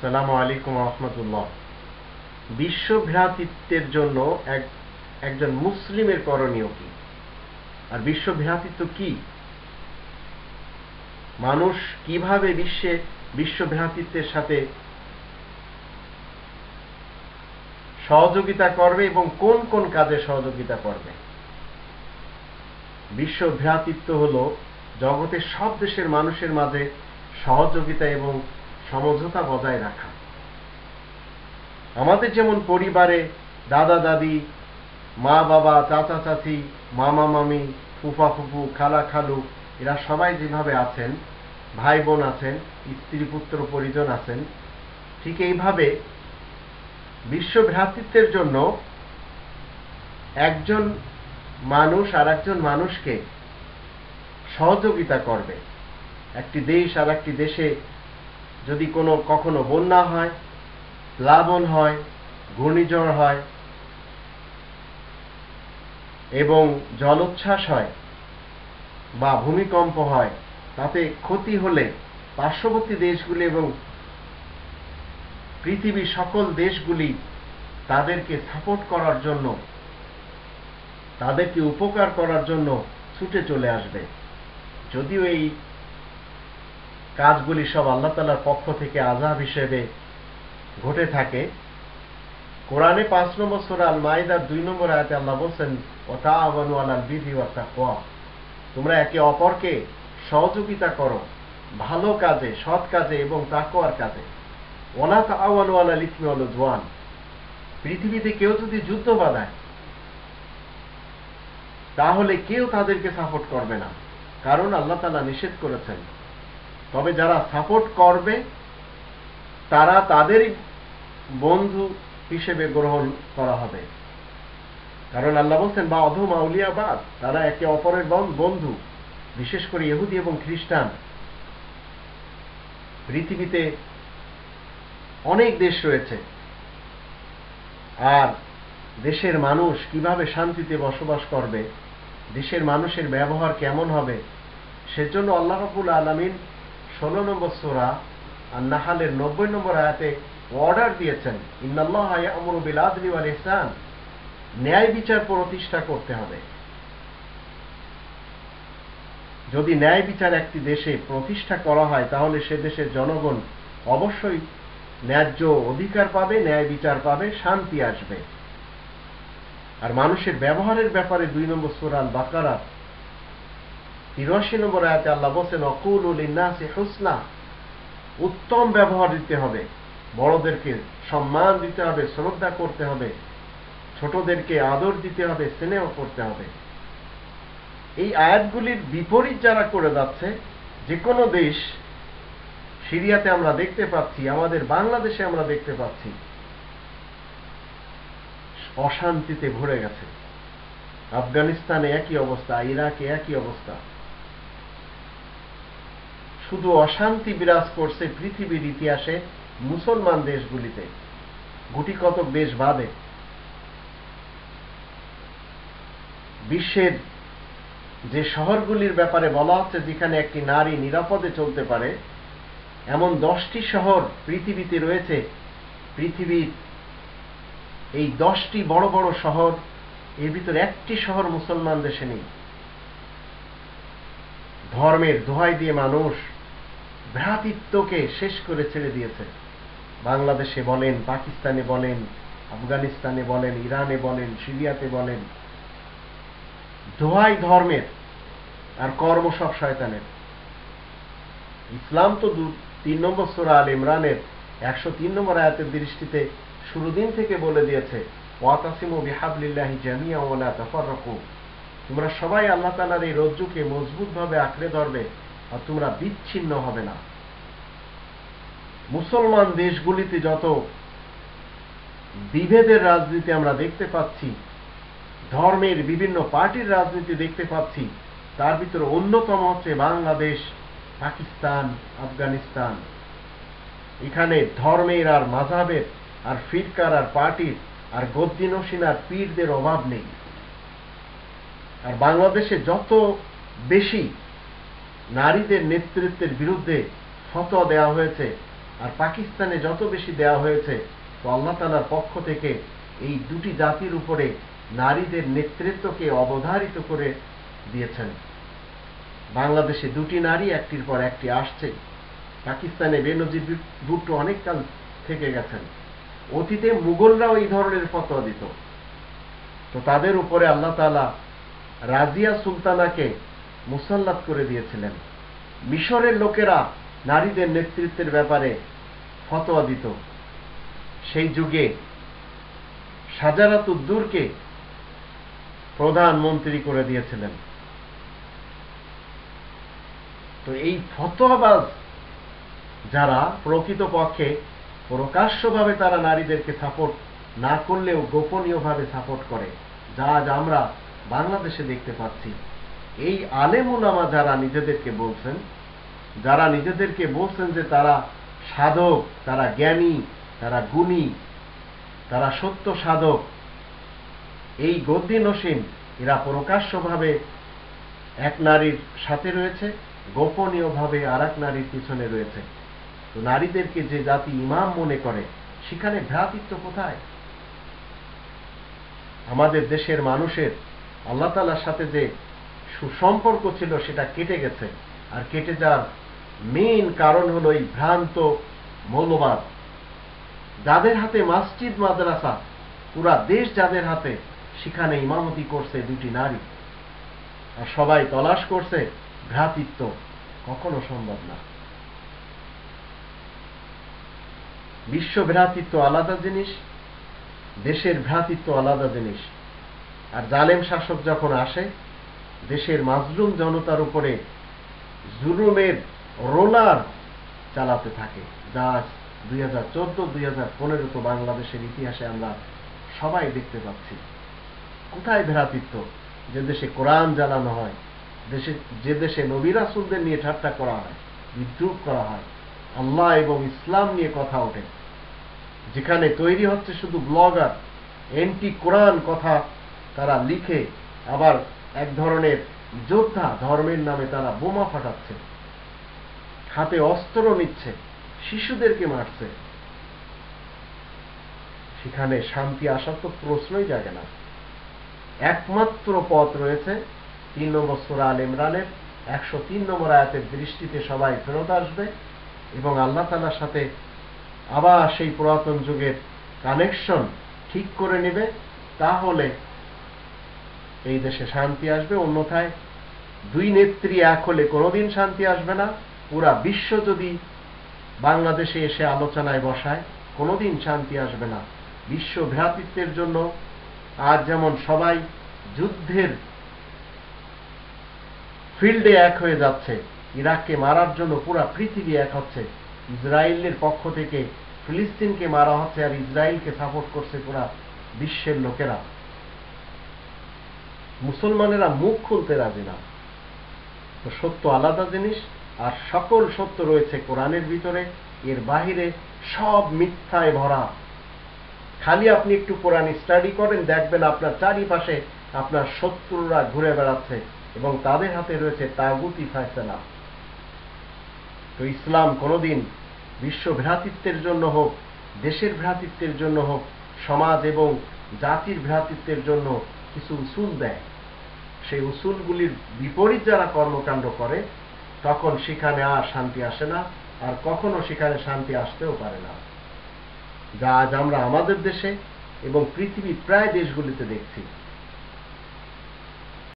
সালাম আলাইকুম রহমতুল্লাহ। বিশ্ব জন্য এক, একজন মুসলিমের করণীয় কি? আর বিশ্ব ভ্রাতৃত্ব কি? মানুষ কীভাবে বিশ্বে বিশ্ব ভ্রাতৃত্বের সাথে সহযোগিতা করবে এবং কোন কোন কাজে সহযোগিতা করবে? বিশ্ব ভ্রাতৃত্ব হল জগতের সব দেশের মানুষের মাঝে সহযোগিতা এবং সমঝোতা বজায় রাখা। আমাদের যেমন পরিবারে দাদা, দাদি, মা, বাবা, চাচা, চাচি, মামা, মামি, ফুফা, ফুফু, খালা, খালু, এরা সবাই যেভাবে আছেন, ভাই বোন আছেন, স্ত্রী, পুত্র, পরিজন আছেন, ঠিক এইভাবে বিশ্ব ভ্রাতৃত্বের জন্য একজন মানুষ আর একজন মানুষকে সহযোগিতা করবে। একটি দেশ আর একটি দেশে যদি কোনো কখনো বন্যা হয়, প্লাবন হয়, ঘূর্ণিঝড় হয় এবং জলোচ্ছ্বাস হয় বা ভূমিকম্প হয়, তাতে ক্ষতি হলে পার্শ্ববর্তী দেশগুলি এবং পৃথিবীর সকল দেশগুলি তাদেরকে সাপোর্ট করার জন্য, তাদেরকে উপকার করার জন্য ছুটে চলে আসবে। যদিও এই কাজগুলি সব আল্লাহ তালার পক্ষ থেকে আজাব হিসেবে ঘটে থাকে। কোরআনে পাঁচ নম্বর সোরা আল মাইদার দুই নম্বর আয়াতে আল্লাহ বলছেন ওতা আবানু আলাল বিধি কোয়া তোমরা একে অপরকে সহযোগিতা করো, ভালো কাজে, সৎ কাজে এবং তাকোয়ার কাজে। ওলা তাওয়ানু আলা লিথমি আল জোয়ান পৃথিবীতে কেউ যদি যুদ্ধ বাঁধায়, তাহলে কেউ তাদেরকে সাপোর্ট করবে না। কারণ আল্লাহ তালা নিষেধ করেছেন তবে যারা সাপোর্ট করবে, তারা তাদেরই বন্ধু হিসেবে গ্রহণ করা হবে। কারণ আল্লাহ বলছেন, বা অধম আউলিয়াবাদ তারা একে অপরের বন্ধু, বিশেষ করে ইহুদি এবং খ্রিস্টান। পৃথিবীতে অনেক দেশ রয়েছে। আর দেশের মানুষ কীভাবে শান্তিতে বসবাস করবে, দেশের মানুষের ব্যবহার কেমন হবে, সেজন্য আল্লাহ রাবুল আলমিন ষোলো নম্বর সোরা আর নাহালের নব্বই নম্বর আয়াতে অর্ডার দিয়েছেন, ইন্নাল্লাহ ন্যায় বিচার প্রতিষ্ঠা করতে হবে। যদি ন্যায় বিচার একটি দেশে প্রতিষ্ঠা করা হয়, তাহলে সে দেশের জনগণ অবশ্যই ন্যায্য অধিকার পাবে, ন্যায় বিচার পাবে, শান্তি আসবে। আর মানুষের ব্যবহারের ব্যাপারে দুই নম্বর সুরাল বাকারা তিরাশি নম্বর আয়াতে আল্লাহ বলছেন, অকুল উলিনাসে হুসনা। উত্তম ব্যবহার দিতে হবে, বড়দেরকে সম্মান দিতে হবে, শ্রদ্ধা করতে হবে, ছোটদেরকে আদর দিতে হবে, স্নেহ করতে হবে। এই আয়াতগুলির বিপরীত যারা করে যাচ্ছে যে কোনো দেশ সিরিয়াতে আমরা দেখতে পাচ্ছি, আমাদের বাংলাদেশে আমরা দেখতে পাচ্ছি, অশান্তিতে ভরে গেছে। আফগানিস্তানে একই অবস্থা, ইরাকে একই অবস্থা। শুধু অশান্তি বিরাজ করছে পৃথিবীর ইতিহাসে মুসলমান দেশগুলিতে। গুটি কতক দেশ বাদে। বিশ্বের যে শহরগুলির ব্যাপারে বলা হচ্ছে, যেখানে একটি নারী নিরাপদে চলতে পারে, এমন দশটি শহর পৃথিবীতে রয়েছে। পৃথিবীর এই দশটি বড় বড় শহর, এর ভিতরে একটি শহর মুসলমান দেশে নেই। ধর্মের দোহাই দিয়ে মানুষ ভ্রাতৃত্বকে শেষ করে ছেড়ে দিয়েছে। বাংলাদেশে বলেন, পাকিস্তানে বলেন, আফগানিস্তানে বলেন, ইরানে বলেন, সিরিয়াতে বলেন, দোহাই ধর্মের আর কর্ম সব শয়তানের। ইসলাম তো তিন নম্বর সোরা আল ইমরানের একশো তিন নম্বর আয়াতের দৃষ্টিতে শুরুদিন থেকে বলে দিয়েছে, ওয়াতাসিমু বিহাবলিল্লাহি জামিয়া ওয়ালা তাফাররাকু। তোমরা সবাই আল্লাহ তাআলার এই রজ্জুকে মজবুতভাবে আঁকড়ে ধরবে। আর তোমরা বিচ্ছিন্ন হবে না। মুসলমান দেশগুলিতে যত বিভেদের রাজনীতি আমরা দেখতে পাচ্ছি, ধর্মের বিভিন্ন পার্টির রাজনীতি দেখতে পাচ্ছি, তার ভিতরে অন্যতম হচ্ছে বাংলাদেশ, পাকিস্তান, আফগানিস্তান। এখানে ধর্মের আর মাঝাবের আর ফিরকার আর পার্টির আর গদ্দিনসীন আর পীরদের অভাব নেই। আর বাংলাদেশে যত বেশি নারীদের নেতৃত্বের বিরুদ্ধে ফত দেওয়া হয়েছে। আর পাকিস্তানে যত বেশি দেওয়া হয়েছে, তো আল্লাহ তালার পক্ষ থেকে এই দুটি জাতির উপরে নারীদের নেতৃত্বকে অবধারিত করে দিয়েছেন। বাংলাদেশে দুটি নারী, একটির পর একটি আসছে। পাকিস্তানে বেনজির ভুট্টো অনেককাল থেকে গেছেন। অতীতে মুঘলরাও এই ধরনের ফতোয়া দিত। তো তাদের উপরে আল্লাহ তালা রাজিয়া সুলতানাকে মুসাল্লাত করে দিয়েছিলেন। মিশরের লোকেরা নারীদের নেতৃত্বের ব্যাপারে ফতোয়া দিত। সেই যুগে সাজারাতুদ্দুরকে প্রধানমন্ত্রী করে দিয়েছিলেন। তো এই ফতোয়াবাজ যারা প্রকৃতপক্ষে প্রকাশ্যভাবে তারা নারীদেরকে সাপোর্ট না করলেও গোপনীয়ভাবে সাপোর্ট করে, যা আজ আমরা বাংলাদেশে দেখতে পাচ্ছি। এই আলেমুলামা যারা নিজেদেরকে বলছেন, যারা নিজেদেরকে বলছেন যে তারা সাধক, তারা জ্ঞানী, তারা গুণী, তারা সত্য সাধক, এই গদ্দি নসীন এরা প্রকাশ্যভাবে এক নারীর সাথে রয়েছে, গোপনীয়ভাবে আর এক নারীর পিছনে রয়েছে। তো নারীদেরকে যে জাতি ইমাম মনে করে, সেখানে ভ্রাতৃত্ব কোথায়? আমাদের দেশের মানুষের, আল্লাহ তালার সাথে যে সুসম্পর্ক ছিল, সেটা কেটে গেছে। আর কেটে যাওয়ার মেইন কারণ হলো এই ভ্রান্ত মৌলবাদ। যাদের হাতে মসজিদ, মাদ্রাসা, পুরা দেশ যাদের হাতে, সেখানে ইমামতি করছে দুটি নারী। আর সবাই তলাশ করছে, ভ্রাতৃত্ব কখনো সম্ভব না। বিশ্ব ভ্রাতৃত্ব আলাদা জিনিস, দেশের ভ্রাতৃত্ব আলাদা জিনিস। আর জালেম শাসক যখন আসে দেশের মাজলুম জনতার উপরে জুলুমের রোলার চালাতে থাকে। যা দুই হাজার চোদ্দ, দুই হাজার পনেরো তো বাংলাদেশের ইতিহাসে আমরা সবাই দেখতে পাচ্ছি। কোথায় ভ্রাতৃত্ব যে দেশে কোরআন জ্বালানো হয়, দেশে যে দেশে নবী রাসুলদের নিয়ে ঠাট্টা করা হয়, বিদ্রুপ করা হয়, আল্লাহ এবং ইসলাম নিয়ে কথা ওঠে। যেখানে তৈরি হচ্ছে শুধু ব্লগার, এন্টি কোরআন কথা তারা লিখে আবার এক ধরনের যোদ্ধা ধর্মের নামে তারা বোমা ফাটাচ্ছে। হাতে অস্ত্র নিচ্ছে, শিশুদেরকে মারছে। সেখানে শান্তি আসার তো প্রশ্নই জাগে না। একমাত্র পথ রয়েছে তিন নম্বর সুরা আল ইমরানের একশো তিন নম্বর আয়াতের দৃষ্টিতে সবাই ফেরত আসবে এবং আল্লাহ তালার সাথে আবার সেই পুরাতন যুগের কানেকশন ঠিক করে নেবে, তাহলে এই দেশে শান্তি আসবে, অন্যথায় দুই নেত্রী এক হলে কোনোদিন শান্তি আসবে না। পুরা বিশ্ব যদি বাংলাদেশে এসে আলোচনায় বসায়, কোনোদিন শান্তি আসবে না। বিশ্ব ভ্রাতৃত্বের জন্য আজ যেমন সবাই যুদ্ধের ফিল্ডে এক হয়ে যাচ্ছে, ইরাককে মারার জন্য পুরা পৃথিবী এক হচ্ছে, ইসরায়েলের পক্ষ থেকে ফিলিস্তিনকে মারা হচ্ছে আর ইসরায়েলকে সাপোর্ট করছে পুরা বিশ্বের লোকেরা। মুসলমানেরা মুখ খুলতে রাজি না। তো সত্য আলাদা জিনিস, আর সকল সত্য রয়েছে কোরআনের ভিতরে, এর বাহিরে সব মিথ্যায় ভরা। খালি আপনি একটু কোরআন স্টাডি করেন, দেখবেন আপনার চারিপাশে আপনার শত্রুরা ঘুরে বেড়াচ্ছে এবং তাদের হাতে রয়েছে তাগুতি ফায়সালা। তো ইসলাম কোনোদিন বিশ্ব ভ্রাতৃত্বের জন্য হোক, দেশের ভ্রাতৃত্বের জন্য হোক, সমাজ এবং জাতির ভ্রাতৃত্বের জন্য কিছু উসুল দেয়। সেই উসুলগুলির বিপরীত যারা কর্মকাণ্ড করে, তখন সেখানে আর শান্তি আসে না, আর কখনো সেখানে শান্তি আসতেও পারে না। যা আজ আমরা আমাদের দেশে এবং পৃথিবীর প্রায় দেশগুলিতে দেখছি।